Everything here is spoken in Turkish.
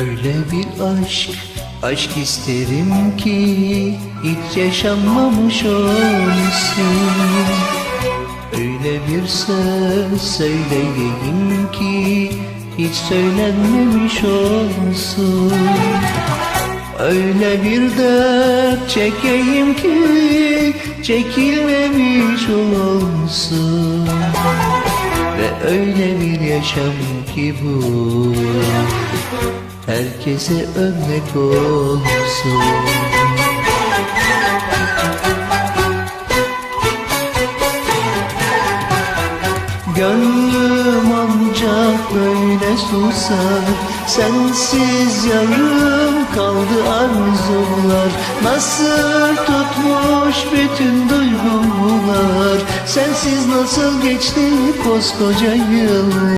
Öyle bir aşk, aşk isterim ki hiç yaşanmamış olsun. Öyle bir söz söyleyeyim ki hiç söylenmemiş olsun. Öyle bir dert çekeyim ki çekilmemiş olsun. Ve öyle bir yaşam ki bu Herkese örnek olsun. Gönlüm ancak böyle susar. Sensiz yarım kaldı arzular. Nasıl tutmuş bütün duygular? Sensiz nasıl geçti koskoca yıl